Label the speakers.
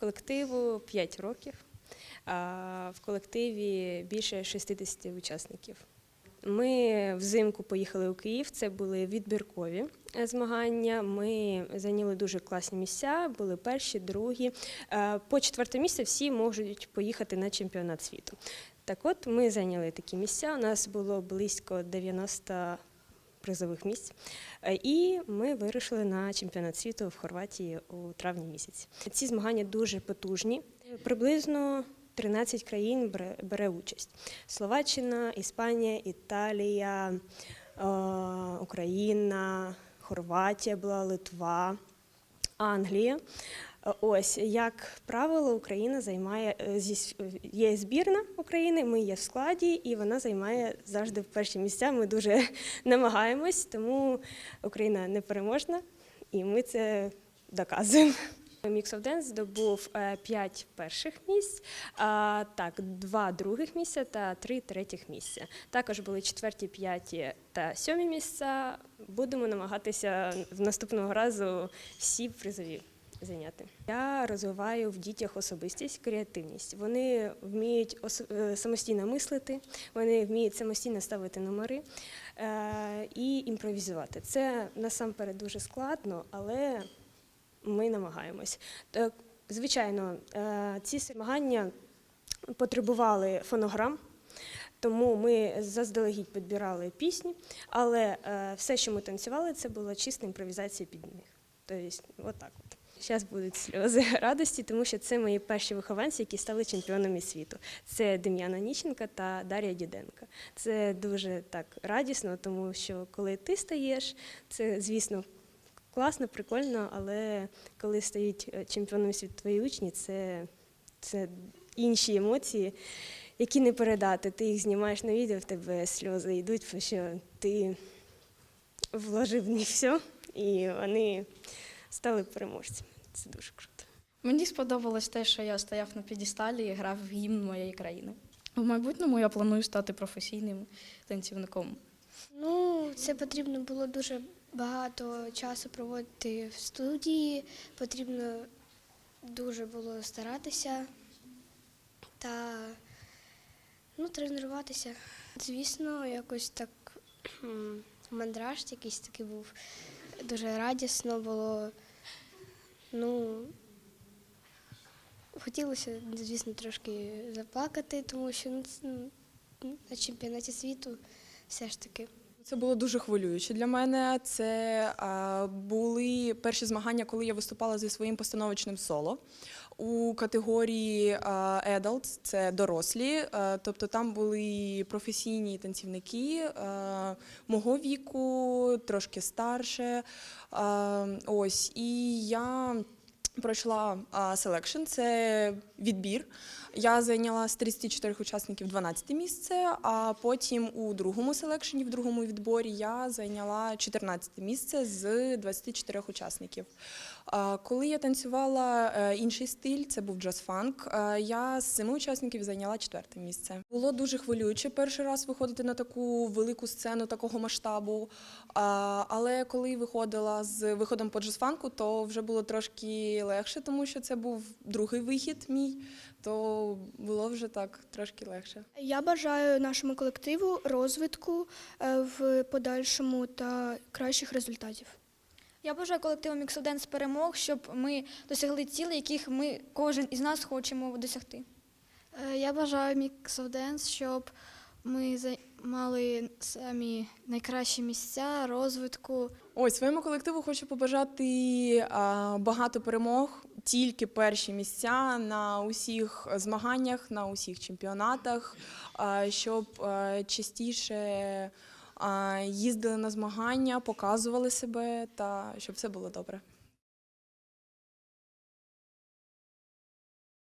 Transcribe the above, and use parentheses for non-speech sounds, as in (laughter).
Speaker 1: Колективу 5 років. а В колективі більше 60 учасників. Ми взимку поїхали у Київ. Це були відбіркові е, змагання. Ми зайняли дуже класні місця, були перші, другі. Е, По четверте місце всі можуть поїхати на чемпіонат світу. Так от ми зайняли такі місця. У нас було близько 90 призових місць. Е, І ми вирушили на чемпіонат світу в Хорватії у травні місяці. Ці змагання дуже потужні. Приблизно 13 країн бере участь: Словаччина, Іспанія, Італія, е, Україна, Хорватія була, Литва, Англія. Е, Ось як правило, Україна займає е, є збірна України. Ми є в складі, і вона займає завжди перші місця. Ми дуже (laughs) намагаємось, тому Україна непереможна, і ми це доказуємо. Mix of Dance здобув е, п'ять перших місць, а, так, два других місця та три третіх місця. Також були четверті, п'яті та сьомі місця. Будемо намагатися в наступного разу всі призові зайняти. Я розвиваю в дітях особистість, креативність. Вони вміють е, самостійно мислити, вони вміють самостійно ставити номери е, і імпровізувати. Це насамперед дуже складно, але ми намагаємось. Е, Звичайно, е, ці змагання потребували фонограм. Тому ми заздалегідь підбирали пісні, але е, все, що ми танцювали, це була чиста імпровізація під них. Тобто, отак от. Зараз будуть сльози (laughs) радості, тому що це мої перші вихованці, які стали чемпіонами світу. Це Дем'яна Ніщенка та Дар'я Діденка. Це дуже так радісно, тому що коли ти стаєш, це звісно класно, прикольно, але коли стають е, чемпіонами світу твої учні, це, це інші емоції, які не передати. Ти їх знімаєш на відео, в тебе сльози йдуть, тому що ти вложив в них все, і вони стали переможцями. Це дуже круто.
Speaker 2: Мені сподобалось те, що я стояв на підісталі і грав в гімн моєї країни. В майбутньому я планую стати професійним танцівником.
Speaker 3: Ну, це потрібно було дуже багато часу проводити в студії, потрібно дуже було старатися та ну, тренуватися. Звісно, якось так мандраж якийсь такий був. Дуже радісно було. Ну, хотілося, звісно, трошки заплакати, тому що ну, на чемпіонаті світу все ж таки.
Speaker 4: Це було дуже хвилююче для мене. Це були перші змагання, коли я виступала зі своїм постановочним соло у категорії Adults, це дорослі. тобто там були професійні танцівники мого віку, трошки старше. Ось і я. Пройшла селекшн, це відбір. Я зайняла з 34 учасників 12 місце, а потім у другому селекшені, в другому відборі, я зайняла 14 місце з 24 учасників. Коли я танцювала е, інший стиль, це був джаз-фанк, е, я з семи учасників зайняла четверте місце. Було дуже хвилююче перший раз виходити на таку велику сцену такого масштабу. Але коли виходила з виходом по джаз-фанку, то вже було трошки легше, тому що це був другий вихід мій, то було вже так трошки легше.
Speaker 5: Я бажаю нашому колективу розвитку е, в подальшому та кращих результатів.
Speaker 6: Я бажаю колективу Міксоденс перемог, щоб ми досягли цілей, яких ми кожен із нас хочемо досягти.
Speaker 7: Е, Я бажаю Dance, щоб ми займали самі найкращі місця розвитку.
Speaker 4: Ось своєму колективу хочу побажати багато перемог, тільки перші місця на усіх змаганнях, на усіх чемпіонатах, щоб частіше а, їздили на змагання, показували себе та щоб все було добре.